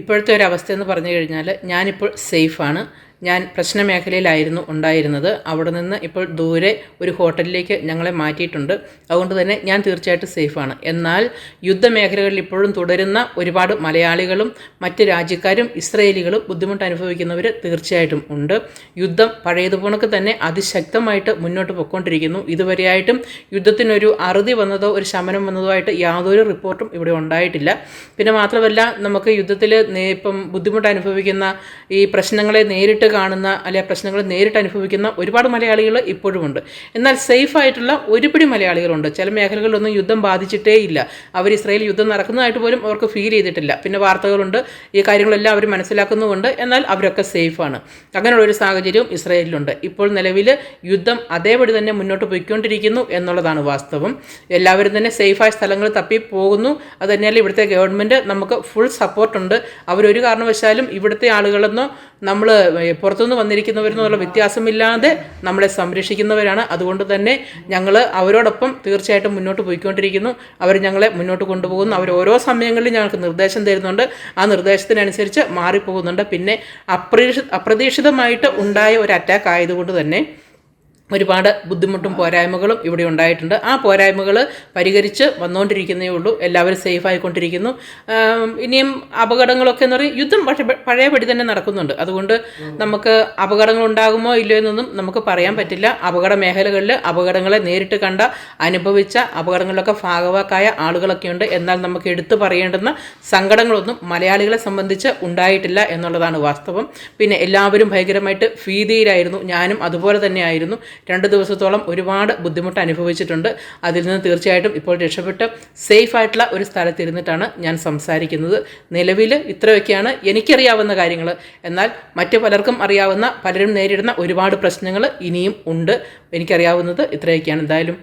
ഇപ്പോഴത്തെ ഒരു അവസ്ഥ എന്ന് പറഞ്ഞു കഴിഞ്ഞാൽ ഞാനിപ്പോൾ സേഫാണ്. ഞാൻ പ്രശ്നമേഖലയിലായിരുന്നു ഉണ്ടായിരുന്നത്. അവിടെ നിന്ന് ഇപ്പോൾ ദൂരെ ഒരു ഹോട്ടലിലേക്ക് ഞങ്ങളെ മാറ്റിയിട്ടുണ്ട്. അതുകൊണ്ട് തന്നെ ഞാൻ തീർച്ചയായിട്ടും സേഫാണ്. എന്നാൽ യുദ്ധമേഖലകളിൽ ഇപ്പോഴും തുടരുന്ന ഒരുപാട് മലയാളികളും മറ്റ് രാജ്യക്കാരും ഇസ്രയേലികളും ബുദ്ധിമുട്ട് അനുഭവിക്കുന്നവർ തീർച്ചയായിട്ടും ഉണ്ട്. യുദ്ധം പഴയതുപോണക്ക് തന്നെ അതിശക്തമായിട്ട് മുന്നോട്ട് പൊയ്ക്കൊണ്ടിരിക്കുന്നു. ഇതുവരെയായിട്ടും യുദ്ധത്തിനൊരു അറുതി വന്നതോ ഒരു ശമനം വന്നതോ ആയിട്ട് യാതൊരു റിപ്പോർട്ടും ഇവിടെ ഉണ്ടായിട്ടില്ല. പിന്നെ മാത്രമല്ല നമുക്ക് യുദ്ധത്തിൽ ഇപ്പം ബുദ്ധിമുട്ട് അനുഭവിക്കുന്ന ഈ പ്രശ്നങ്ങളെ നേരിട്ട് കാണുന്ന അല്ലെ പ്രശ്നങ്ങൾ നേരിട്ട് അനുഭവിക്കുന്ന ഒരുപാട് മലയാളികൾ ഇപ്പോഴുമുണ്ട്. എന്നാൽ സേഫ് ആയിട്ടുള്ള ഒരുപിടി മലയാളികളുണ്ട്. ചില മേഖലകളിലൊന്നും യുദ്ധം ബാധിച്ചിട്ടേ ഇല്ല. അവർ ഇസ്രായേൽ യുദ്ധം നടക്കുന്നതായിട്ട് പോലും അവർക്ക് ഫീൽ ചെയ്തിട്ടില്ല. പിന്നെ വാർത്തകളുണ്ട്. ഈ കാര്യങ്ങളെല്ലാം അവർ മനസ്സിലാക്കുന്നുമുണ്ട്. എന്നാൽ അവരൊക്കെ സേഫാണ് അങ്ങനെയുള്ള ഒരു സാഹചര്യവും ഇസ്രായേലിലുണ്ട്. ഇപ്പോൾ നിലവിൽ യുദ്ധം അതേപടി തന്നെ മുന്നോട്ട് പോയിക്കൊണ്ടിരിക്കുന്നു എന്നുള്ളതാണ് വാസ്തവം. എല്ലാവരും തന്നെ സേഫായ സ്ഥലങ്ങൾ തപ്പി പോകുന്നു. അത് തന്നെയല്ല ഇവിടുത്തെ ഗവൺമെന്റ് നമുക്ക് ഫുൾ സപ്പോർട്ടുണ്ട് അവരൊരു കാരണവശാലും ഇവിടുത്തെ ആളുകളെന്നോ നമ്മൾ പുറത്തുനിന്ന് വന്നിരിക്കുന്നവരെന്നുള്ള വ്യത്യാസമില്ലാതെ നമ്മളെ സംരക്ഷിക്കുന്നവരാണ്. അതുകൊണ്ട് തന്നെ ഞങ്ങൾ അവരോടൊപ്പം തീർച്ചയായിട്ടും മുന്നോട്ട് പോയിക്കൊണ്ടിരിക്കുന്നു. അവർ ഞങ്ങളെ മുന്നോട്ട് കൊണ്ടുപോകുന്നു. അവർ ഓരോ സമയങ്ങളിലും ഞങ്ങൾക്ക് നിർദ്ദേശം തരുന്നുണ്ട്. ആ നിർദ്ദേശത്തിനനുസരിച്ച് മാറിപ്പോകുന്നുണ്ട്. പിന്നെ അപ്രതീക്ഷ അപ്രതീക്ഷിതമായിട്ട് ഉണ്ടായ ഒരു അറ്റാക്ക് ആയതുകൊണ്ട് തന്നെ ഒരുപാട് ബുദ്ധിമുട്ടും പോരായ്മകളും ഇവിടെ ഉണ്ടായിട്ടുണ്ട്. ആ പോരായ്മകൾ പരിഹരിച്ച് വന്നുകൊണ്ടിരിക്കുന്നേ ഉള്ളൂ. എല്ലാവരും സേഫ് ആയിക്കൊണ്ടിരിക്കുന്നു. ഇനിയും അപകടങ്ങളൊക്കെ എന്ന് പറയും യുദ്ധം പക്ഷേ പഴയപടി തന്നെ നടക്കുന്നുണ്ട്. അതുകൊണ്ട് നമുക്ക് അപകടങ്ങൾ ഉണ്ടാകുമോ ഇല്ലയോ എന്നൊന്നും നമുക്ക് പറയാൻ പറ്റില്ല. അപകട മേഖലകളിൽ അപകടങ്ങളെ നേരിട്ട് കണ്ട അനുഭവിച്ച അപകടങ്ങളിലൊക്കെ ഭാഗവാക്കായ ആളുകളൊക്കെ ഉണ്ട്. എന്നാൽ നമുക്ക് എടുത്തു പറയേണ്ടുന്ന സങ്കടങ്ങളൊന്നും മലയാളികളെ സംബന്ധിച്ച് ഉണ്ടായിട്ടില്ല എന്നുള്ളതാണ് വാസ്തവം. പിന്നെ എല്ലാവരും ഭയങ്കരമായിട്ട് ഭീതിയിലായിരുന്നു. ഞാനും അതുപോലെ തന്നെ ആയിരുന്നു. രണ്ട് ദിവസത്തോളം ഒരുപാട് ബുദ്ധിമുട്ട് അനുഭവിച്ചിട്ടുണ്ട്. അതിൽ നിന്ന് തീർച്ചയായിട്ടും ഇപ്പോൾ രക്ഷപ്പെട്ട് സേഫ് ആയിട്ടുള്ള ഒരു സ്ഥലത്തിരുന്നിട്ടാണ് ഞാൻ സംസാരിക്കുന്നത്. നിലവിൽ ഇത്രയൊക്കെയാണ് എനിക്കറിയാവുന്ന കാര്യങ്ങൾ. എന്നാൽ മറ്റു പലർക്കും അറിയാവുന്ന പലരും നേരിടുന്ന ഒരുപാട് പ്രശ്നങ്ങൾ ഇനിയും ഉണ്ട്. എനിക്കറിയാവുന്നത് ഇത്രയൊക്കെയാണ്. എന്തായാലും